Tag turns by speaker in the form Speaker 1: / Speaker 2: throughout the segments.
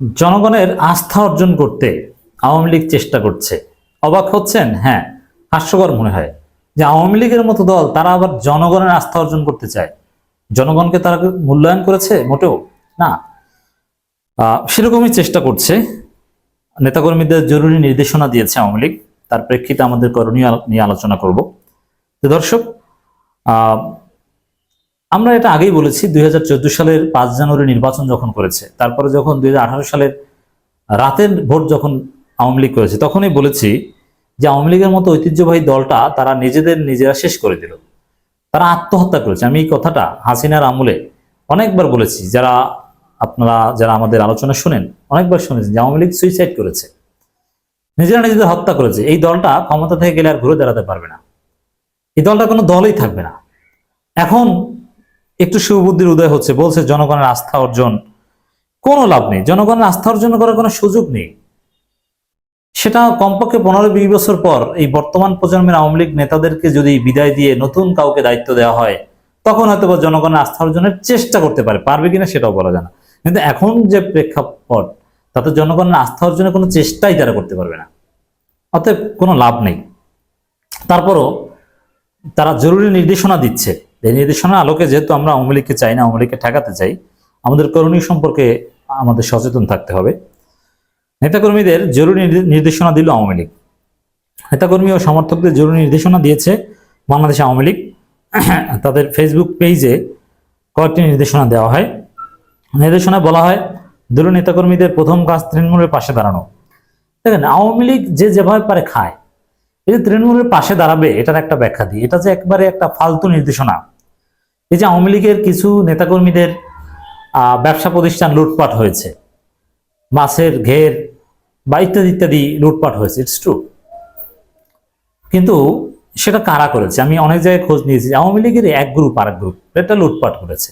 Speaker 1: জনগণের আস্থা অর্জন করতে আওয়ামী লীগ চেষ্টা করছে। অবাক হচ্ছেন? হ্যাঁ হাস্যকর মনে হয় যে আওয়ামী লীগের মতো দল তারা আবার জনগণের আস্থা অর্জন করতে চায়। জনগণকে তারা মূল্যায়ন করেছে? মোটেও না। সেরকমই চেষ্টা করছে। নেতাকর্মীদের জরুরি নির্দেশনা দিয়েছে আওয়ামী লীগ। তার প্রেক্ষিতে আমাদের করণীয় নিয়ে আলোচনা করব। দর্শক আমরা এটা আগেই বলেছি, দুই হাজার চোদ্দ সালের পাঁচ জানুয়ারি নির্বাচন যখন করেছে, তারপরে যখন দু হাজার আঠারো সালের রাতের ভোট যখন আওয়ামী লীগ করেছে, তখনই বলেছি যে আওয়ামী লীগের মতো ঐতিহ্যবাহী দলটা তারা নিজেদের নিজেরা শেষ করে দিল। তারা আত্মহত্যা করেছে। আমি এই কথাটা হাসিনার আমলে অনেকবার বলেছি। যারা আপনারা, যারা আমাদের আলোচনা শুনেন, অনেকবার শুনেছেন যে আওয়ামী লীগ সুইসাইড করেছে। নিজেরা নিজেদের হত্যা করেছে। এই দলটা ক্ষমতা থেকে গেলে আর ঘুরে দাঁড়াতে পারবে না। এই দলটা কোনো দলই থাকবে না। এখন একটু সুবুদ্ধির উদয় হচ্ছে, বলছে জনগণের আস্থা অর্জন। কোনো লাভ নেই। জনগণের আস্থা অর্জন করার কোনো সুযোগ নেই। সেটা কমপক্ষে পনেরো বিশ বছর পর এই বর্তমান প্রজন্মের আওয়ামী লীগ নেতাদেরকে যদি বিদায় দিয়ে নতুন কাউকে দায়িত্ব দেওয়া হয়, তখন হয়তো বা জনগণের আস্থা অর্জনের চেষ্টা করতে পারে। পারবে কিনা সেটাও বলা যায় না। কিন্তু এখন যে প্রেক্ষাপট, তাতে জনগণের আস্থা অর্জনের কোনো চেষ্টাই তারা করতে পারবে না। অতএব কোনো লাভ নেই। তারপরও তারা জরুরি নির্দেশনা দিচ্ছে। এই নির্দেশনার আলোকে যেহেতু আমরা আওয়ামী লীগকে চাই না, আওয়ামী ঠেকাতে চাই, আমাদের করণীয় সম্পর্কে আমাদের সচেতন থাকতে হবে। নেতাকর্মীদের জরুরি নির্দেশনা দিল আওয়ামী লীগ। নেতাকর্মী ও সমর্থকদের জরুরি নির্দেশনা দিয়েছে বাংলাদেশ আওয়ামী লীগ। তাদের ফেসবুক পেজে কয়েকটি নির্দেশনা দেওয়া হয়। নির্দেশনায় বলা হয় দলীয় নেতাকর্মীদের প্রথম কাজ তৃণমূলের পাশে দাঁড়ানো। দেখেন, আওয়ামী লীগ যে যেভাবে পারে খায়। এই যে তৃণমূলের পাশে দাঁড়াবে, এটার একটা ব্যাখ্যা দিই। এটা যে একবারে একটা ফালতু নির্দেশনা এই যে আওয়ামী লীগের কিছু নেতাকর্মীদের ব্যবসা প্রতিষ্ঠান লুটপাট হয়েছে। মাছের ঘের বা ইত্যাদি ইত্যাদি লুটপাট হয়েছে। ইটস ট্রু কিন্তু সেটা কারা করেছে? আমি অনেক জায়গায় খোঁজ নিয়েছি আওয়ামী লীগের এক গ্রুপ আর এক গ্রুপ এটা লুটপাট করেছে।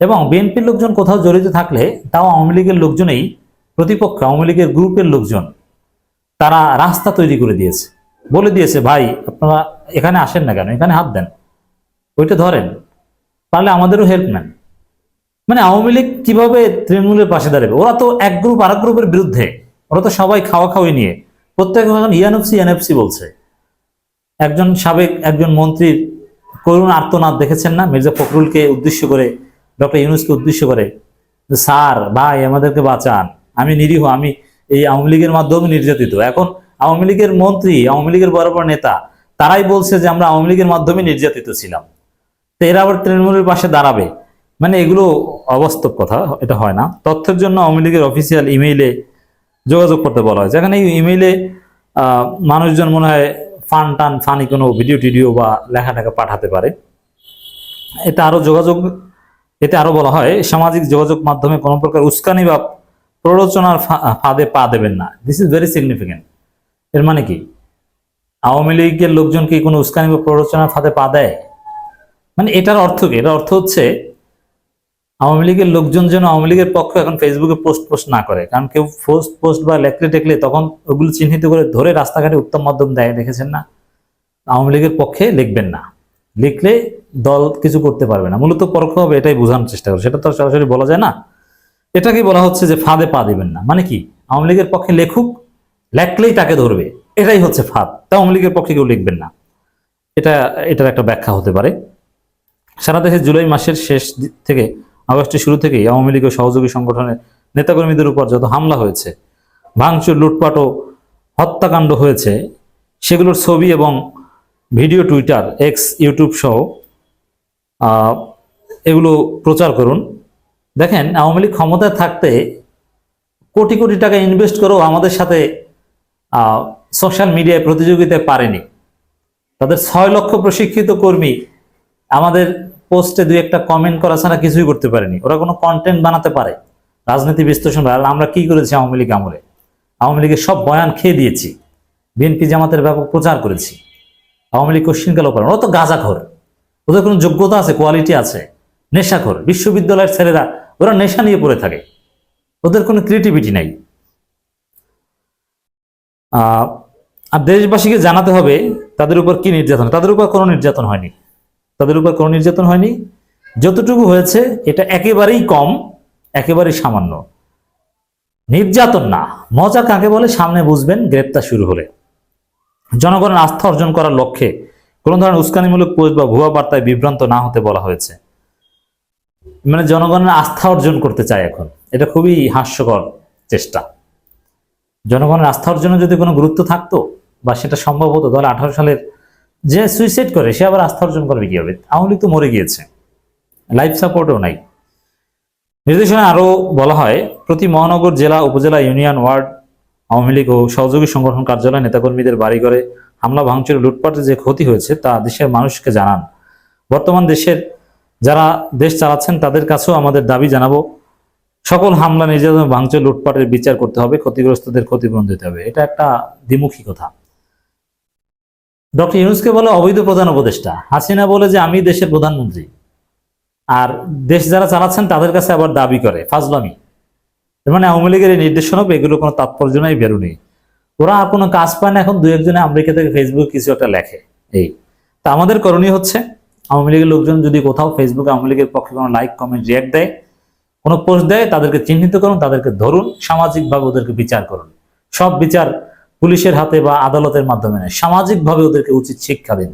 Speaker 1: এবং বিএনপির লোকজন কোথাও জড়িত থাকলে তাও আওয়ামী লীগের লোকজনেই প্রতিপক্ষ, আওয়ামী লীগের গ্রুপের লোকজন তারা রাস্তা তৈরি করে দিয়েছে। বলে দিয়েছে, ভাই, আপনারা এখানে আসেন না কেন? এখানে হাত দেন। ওইটা ধরেন। পারলে আমাদেরও হেল্প নেন। মানে আওয়ামী লীগ কীভাবে তৃণমূলের পাশে দাঁড়াবে? ওরা তো এক গ্রুপ আর গ্রুপের বিরুদ্ধে। ওরা তো সবাই খাওয়া খাওয়াই নিয়ে। প্রত্যেক এখন ইয়ানএফসি এনএফসি বলছে। একজন সাবেক, একজন মন্ত্রীর করুণ আর্তনাদ দেখেছেন না? মির্জা ফখরুলকে উদ্দেশ্য করে, ডক্টর ইউনুসকে উদ্দেশ্য করে স্যার, ভাই, আমাদেরকে বাঁচান। আমি নিরীহ, আমি এই আওয়ামী লীগের মাধ্যমে নির্যাতিত। এখন আওয়ামী লীগের মন্ত্রী, আওয়ামী লীগের বড় বড় নেতা, তারাই বলছে যে, আমরা আওয়ামী লীগের মাধ্যমে নির্যাতিত ছিলাম। তো এরা আবার তৃণমূলের পাশে দাঁড়াবে। মানে এগুলো অবাস্তব কথা, এটা হয় না। তথ্যের জন্য আওয়ামী লীগের অফিসিয়াল ইমেইলে যোগাযোগ করতে বলা হয়। যেখানে ইমেইলে মানুষজন মনে হয় ফান টান, ফানি কোনো ভিডিও টিডিও বা লেখা টেখা পাঠাতে পারে। এতে আরও যোগাযোগ, এতে আরও বলা হয়, সামাজিক যোগাযোগ মাধ্যমে কোনো প্রকার উস্কানি বা প্ররোচনার ফাঁদে পা দেবেন না। দিস ইজ ভেরি সিগনিফিকেন্ট এর মানে কি? আওয়ামী লীগের লোকজন কি কোনো উস্কানি বা প্ররোচনার ফাঁদে পা দেয়? মানে এটার অর্থ কি? এটার অর্থ হচ্ছে আওয়ামী লীগের লোকজন যেন আওয়ামী লীগের পক্ষ এখন ফেসবুকে পোস্ট পোস্ট না করে। কারণ কেউ পোস্ট পোস্ট বা লেখলে টেকলে তখন ওগুলো চিহ্নিত করে ধরে রাস্তাঘাটে উত্তম মাধ্যম দেয়, দেখেছেন না? আওয়ামী লীগের পক্ষে লিখবেন না। লিখলে দল কিছু করতে পারবে না। মূলত পরোক্ষভাবে এটাই বোঝানোর চেষ্টা করে। সেটা তো সরাসরি বলা যায় না। এটাকে বলা হচ্ছে যে ফাঁদে পা দিবেন না। মানে কি? আওয়ামী লীগের পক্ষে লেখুক, লেখলেই তাকে ধরবে। এটাই হচ্ছে ফাঁদ। তা আওয়ামী লীগের পক্ষে কেউ লিখবেন না। এটা, এটার একটা ব্যাখ্যা হতে পারে। সারা দেশে জুলাই মাসের শেষ থেকে, আগস্টের শুরু থেকেই আওয়ামী লীগ ও সহযোগী সংগঠনের নেতাকর্মীদের উপর যত হামলা হয়েছে, ভাঙচুর, লুটপাট ও হত্যাকাণ্ড হয়েছে, সেগুলোর ছবি এবং ভিডিও টুইটার, এক্স, ইউটিউব সহ এগুলো প্রচার করুন। দেখেন, আওয়ামী লীগ ক্ষমতায় থাকতে কোটি কোটি টাকা ইনভেস্ট করেও আমাদের সাথে সোশ্যাল মিডিয়ায় প্রতিযোগিতায় পারেনি। তাদের ছয় লক্ষ প্রশিক্ষিত কর্মী আমাদের পোস্টে দুই একটা কমেন্ট করা ছাড়া কিছুই করতে পারেনি। ওরা কোনো কন্টেন্ট বানাতে পারে। রাজনীতি বিশ্লেষণ আমরা কি করেছি আওয়ামী লীগ আমলে? আওয়ামী লীগের সব বয়ান খেয়ে দিয়েছি। বিএনপি জামাতের ব্যাপক প্রচার করেছি। আওয়ামী লীগ কোশ্চিনকালও করেন ওরা তো গাঁজাখোর। ওদের কোনো যোগ্যতা আছে কোয়ালিটি আছে। নেশাখোর। বিশ্ববিদ্যালয়ের ছেলেরা, ওরা নেশা নিয়ে পড়ে থাকে। ওদের কোনো ক্রিয়েটিভিটি নাই। আর দেশবাসীকে জানাতে হবে, তাদের উপর কি নির্যাতন? তাদের উপর কোনো নির্যাতন হয়নি। তাদের উপর কোনো নির্যাতন হয়নি। যতটুকু হয়েছে, এটা একেবারেই কম, একেবারেই সামান্য। নির্যাতন না, মজা কাকে বলে? সামনে বুঝবেন, গ্রেপ্তার শুরু হলে। জনগণের আস্থা অর্জন করার লক্ষ্যে কোনো ধরনের উস্কানিমূলক পোস্ট বা ভুয়া বার্তায় বিভ্রান্ত না হতে বলা হয়েছে। মানে জনগণের আস্থা অর্জন করতে চায় এখন। এটা খুবই হাস্যকর চেষ্টা। জনগণের আস্থা অর্জনে যদি কোনো গুরুত্ব থাকতো বা সেটা সম্ভব হতো, তাহলে আঠারো সালের যে সুইসাইড করে, সে আবার আস্থা অর্জন করবে কি হবে আওয়ামী লীগ তো মরে গিয়েছে। লাইফ সাপোর্টও নাই। নির্দেশনায় আরও বলা হয়, প্রতি মহানগর জেলা, উপজেলা, ইউনিয়ন, ওয়ার্ড, আওয়ামী লীগ ও সহযোগী সংগঠন কার্যালয়, নেতাকর্মীদের বাড়িঘরে হামলা, ভাঙচুর, লুটপাটের যে ক্ষতি হয়েছে তা দেশের মানুষকে জানান। বর্তমান দেশের যারা দেশ চালাচ্ছেন, তাদের কাছেও আমাদের দাবি জানাব, সকল হামলা, নির্যাতন, ভাঙচুর, লুটপাটের বিচার করতে হবে, ক্ষতিগ্রস্তদের ক্ষতিপূরণ দিতে হবে। এটা একটা দ্বিমুখী কথা। ডক্টর ইউনুসকে বলে অবৈধ প্রধান উপদেষ্টা। হাসিনা বলে যে, আমি দেশের প্রধানমন্ত্রী। আর দেশ যারা চালাচ্ছেন, তাদের কাছে আবার দাবি করে, ফাজলামি। মানে আওয়ামী লীগের এই নির্দেশনা এগুলো কোনো তাৎপর্য নাই বেরোনি ওরা আর কোনো কাজ পায় না, এখন দু একজনে আমেরিকা থেকে ফেসবুক কিছু একটা লেখে, এই। তা আমাদের করণীয় হচ্ছে, আওয়ামী লীগের লোকজন যদি কোথাও ফেসবুকে আওয়ামী লীগের পক্ষে কোনো লাইক, কমেন্ট, রিয়াক্ট দেয়, কোনো পোস্ট দেয়, তাদেরকে চিহ্নিত করুন, তাদেরকে ধরুন, সামাজিকভাবে ওদেরকে বিচার করুন। সব বিচার পুলিশের হাতে বা আদালতের মাধ্যমে নয়। সামাজিকভাবে ওদেরকে উচিত শিক্ষা দিন।